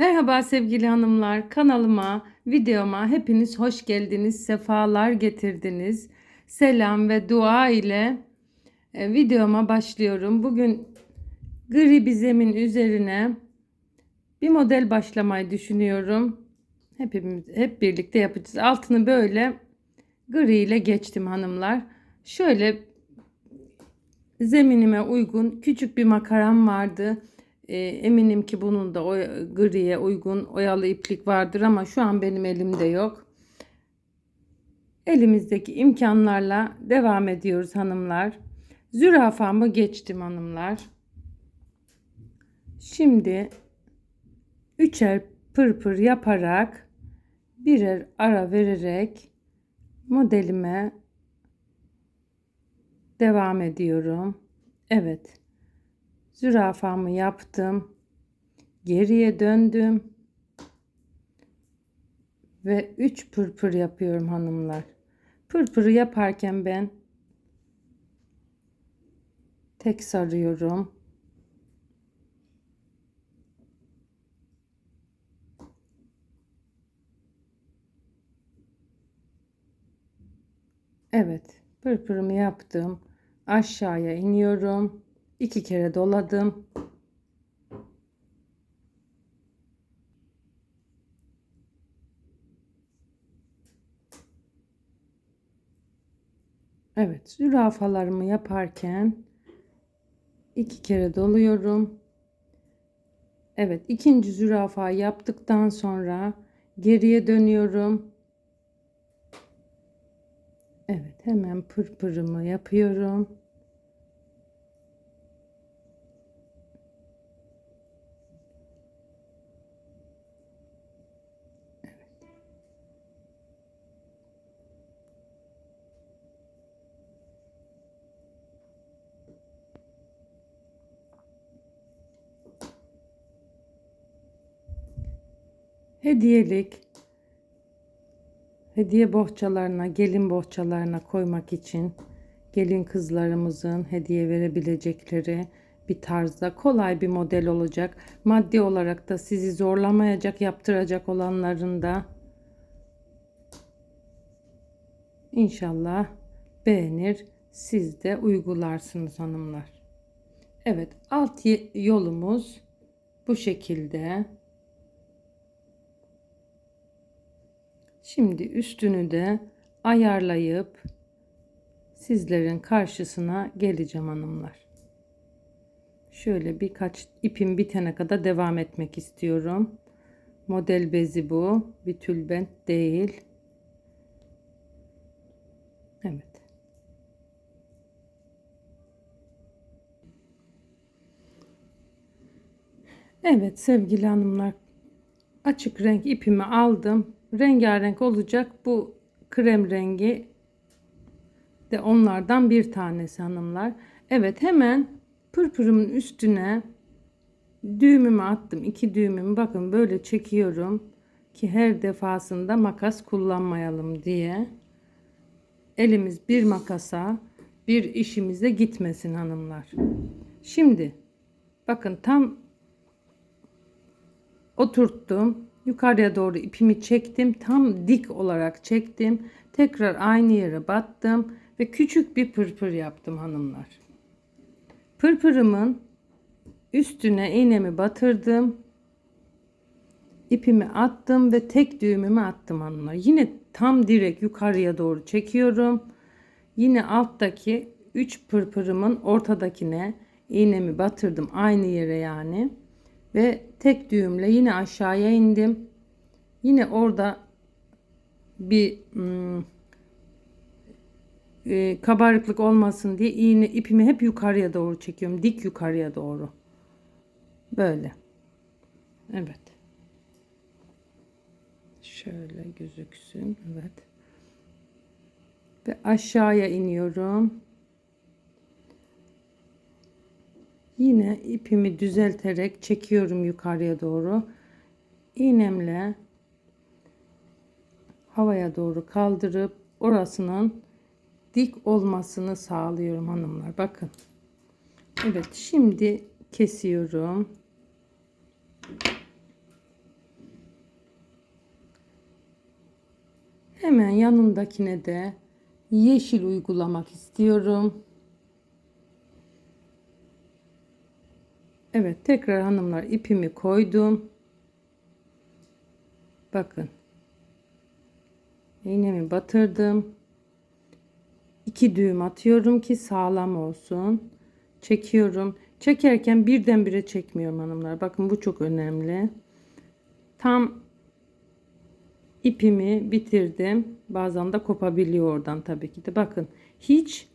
Merhaba sevgili hanımlar. Kanalıma, videoma hepiniz hoş geldiniz. Sefalar getirdiniz. Selam ve dua ile e, videoma başlıyorum. Bugün gri bir zemin üzerine bir model başlamayı düşünüyorum. Hepimiz hep birlikte yapacağız. Altını böyle gri ile geçtim hanımlar. Şöyle zeminime uygun küçük bir makaram vardı. E, eminim ki bunun da o griye uygun oyalı iplik vardır ama şu an benim elimde yok. Elimizdeki imkanlarla devam ediyoruz hanımlar. Zürafamı geçtim hanımlar. Şimdi üçer pırpır yaparak birer ara vererek modelime devam ediyorum. Evet. Zürafamı yaptım. Geriye döndüm. Ve 3 pırpır yapıyorum hanımlar. Pırpırı yaparken ben tek sarıyorum. Evet, pırpırımı yaptım. Aşağıya iniyorum. İki kere doladım. Evet, zürafalarımı yaparken iki kere doluyorum. Evet, ikinci zürafa yaptıktan sonra geriye dönüyorum. Evet, hemen pırpırımı yapıyorum. Hediyelik hediye bohçalarına, gelin bohçalarına koymak için gelin kızlarımızın hediye verebilecekleri bir tarzda kolay bir model olacak. Maddi olarak da sizi zorlamayacak, yaptıracak olanların da inşallah beğenir. Siz de uygularsınız hanımlar. Evet, alt yolumuz bu şekilde. Şimdi üstünü de ayarlayıp sizlerin karşısına geleceğim hanımlar. Şöyle birkaç ipim bitene kadar devam etmek istiyorum. Model bezi bu. Bir tülbent değil. Evet. Evet sevgili hanımlar. Açık renk ipimi aldım rengarenk olacak bu krem rengi de onlardan bir tanesi hanımlar. Evet hemen pırpırımın üstüne düğümümü attım. iki düğümümü bakın böyle çekiyorum ki her defasında makas kullanmayalım diye. Elimiz bir makasa bir işimize gitmesin hanımlar. Şimdi bakın tam oturttum yukarıya doğru ipimi çektim. Tam dik olarak çektim. Tekrar aynı yere battım ve küçük bir pırpır yaptım hanımlar. Pırpırımın üstüne iğnemi batırdım. İpimi attım ve tek düğümümü attım hanımlar. Yine tam direkt yukarıya doğru çekiyorum. Yine alttaki 3 pırpırımın ortadakine iğnemi batırdım aynı yere yani ve tek düğümle yine aşağıya indim. Yine orada bir hmm, e, kabarıklık olmasın diye iğne ipimi hep yukarıya doğru çekiyorum. Dik yukarıya doğru. Böyle. Evet. Şöyle gözüksün. Evet. Ve aşağıya iniyorum. Yine ipimi düzelterek çekiyorum yukarıya doğru. İğnemle havaya doğru kaldırıp orasının dik olmasını sağlıyorum hanımlar. Bakın. Evet şimdi kesiyorum. Hemen yanındakine de yeşil uygulamak istiyorum. Evet tekrar hanımlar ipimi koydum. Bakın. İğnemi batırdım. İki düğüm atıyorum ki sağlam olsun. Çekiyorum. Çekerken birdenbire çekmiyorum hanımlar. Bakın bu çok önemli. Tam ipimi bitirdim. Bazen de kopabiliyor oradan tabii ki de. Bakın hiç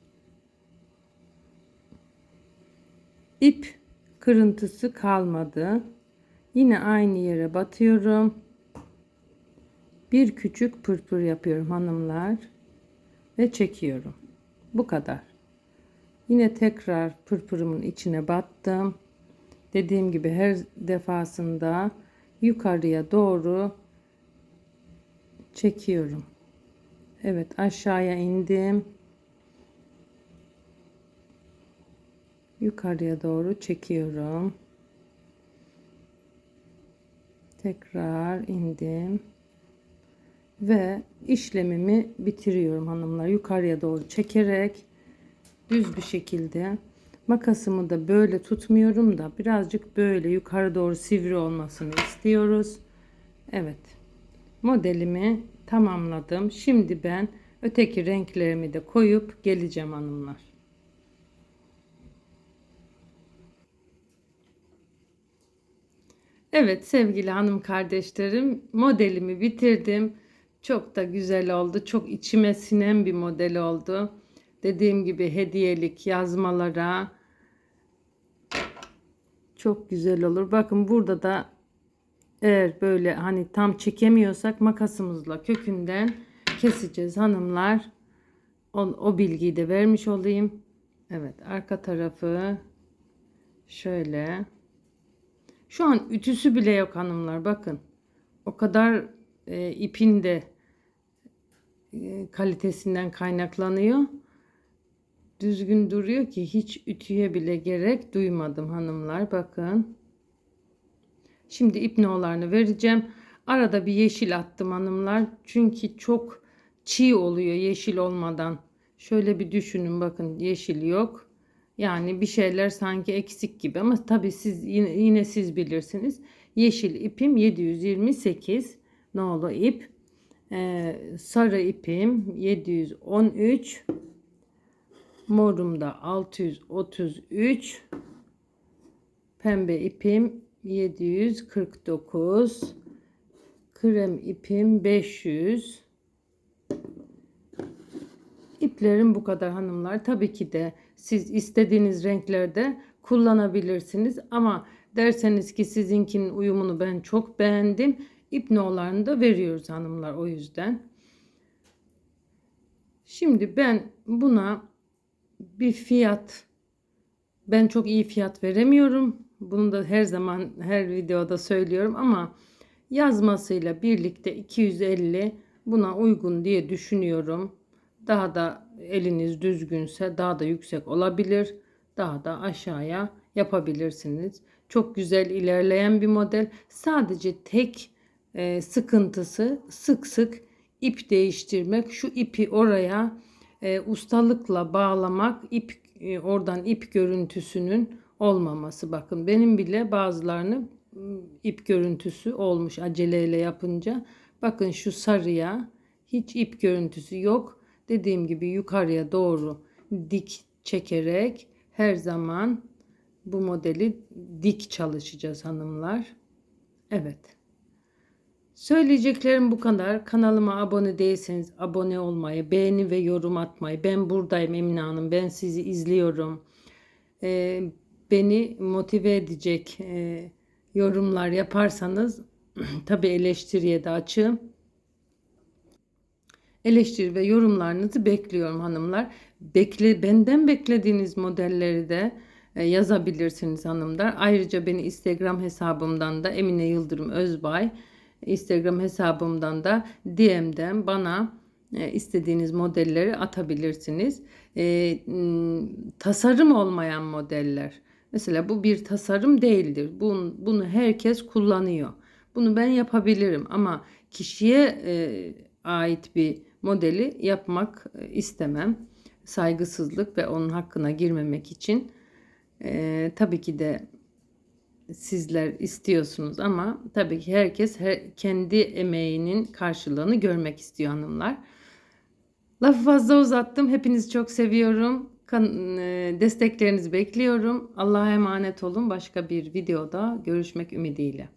ip kırıntısı kalmadı. Yine aynı yere batıyorum. Bir küçük pırpır yapıyorum hanımlar ve çekiyorum. Bu kadar. Yine tekrar pırpırımın içine battım. Dediğim gibi her defasında yukarıya doğru çekiyorum. Evet aşağıya indim. Yukarıya doğru çekiyorum. Tekrar indim. Ve işlemimi bitiriyorum hanımlar. Yukarıya doğru çekerek düz bir şekilde makasımı da böyle tutmuyorum da birazcık böyle yukarı doğru sivri olmasını istiyoruz. Evet. Modelimi tamamladım. Şimdi ben öteki renklerimi de koyup geleceğim hanımlar. Evet sevgili hanım kardeşlerim modelimi bitirdim. Çok da güzel oldu. Çok içime sinen bir model oldu. Dediğim gibi hediyelik yazmalara çok güzel olur. Bakın burada da eğer böyle hani tam çekemiyorsak makasımızla kökünden keseceğiz hanımlar. O, o bilgiyi de vermiş olayım. Evet arka tarafı şöyle. Şu an ütüsü bile yok hanımlar bakın. O kadar e, ipin de e, kalitesinden kaynaklanıyor. Düzgün duruyor ki hiç ütüye bile gerek duymadım hanımlar bakın. Şimdi ipnolarını vereceğim. Arada bir yeşil attım hanımlar. Çünkü çok çiğ oluyor yeşil olmadan. Şöyle bir düşünün bakın yeşil yok. Yani bir şeyler sanki eksik gibi ama tabii siz yine, yine siz bilirsiniz. Yeşil ipim 728 nolu ip. Ee, sarı ipim 713 morumda 633 pembe ipim 749 krem ipim 500 iplerim bu kadar hanımlar tabii ki de siz istediğiniz renklerde kullanabilirsiniz ama derseniz ki sizinkinin uyumunu ben çok beğendim ipnolarını da veriyoruz hanımlar o yüzden şimdi ben buna bir fiyat ben çok iyi fiyat veremiyorum. Bunu da her zaman her videoda söylüyorum ama yazmasıyla birlikte 250 buna uygun diye düşünüyorum. Daha da eliniz düzgünse daha da yüksek olabilir. Daha da aşağıya yapabilirsiniz. Çok güzel ilerleyen bir model. Sadece tek e, sıkıntısı sık sık ip değiştirmek. Şu ipi oraya e, ustalıkla bağlamak, ip e, oradan ip görüntüsünün olmaması. Bakın benim bile bazılarını ip görüntüsü olmuş aceleyle yapınca. Bakın şu sarıya hiç ip görüntüsü yok. Dediğim gibi yukarıya doğru dik çekerek her zaman bu modeli dik çalışacağız hanımlar. Evet. Söyleyeceklerim bu kadar. Kanalıma abone değilseniz abone olmayı, beğeni ve yorum atmayı. Ben buradayım Emine Hanım. Ben sizi izliyorum. Ee, beni motive edecek e, yorumlar yaparsanız tabi eleştiriye de açığım. Eleştiri ve yorumlarınızı bekliyorum hanımlar. Bekle, benden beklediğiniz modelleri de e, yazabilirsiniz hanımlar. Ayrıca beni Instagram hesabımdan da Emine Yıldırım Özbay Instagram hesabımdan da DM'den bana e, istediğiniz modelleri atabilirsiniz. E, tasarım olmayan modeller. Mesela bu bir tasarım değildir. Bunu, bunu herkes kullanıyor. Bunu ben yapabilirim ama kişiye e, ait bir modeli yapmak e, istemem. Saygısızlık ve onun hakkına girmemek için e, tabii ki de sizler istiyorsunuz ama tabii ki herkes her, kendi emeğinin karşılığını görmek istiyor hanımlar. Lafı fazla uzattım. Hepinizi çok seviyorum. Kan- e, desteklerinizi bekliyorum. Allah'a emanet olun. Başka bir videoda görüşmek ümidiyle.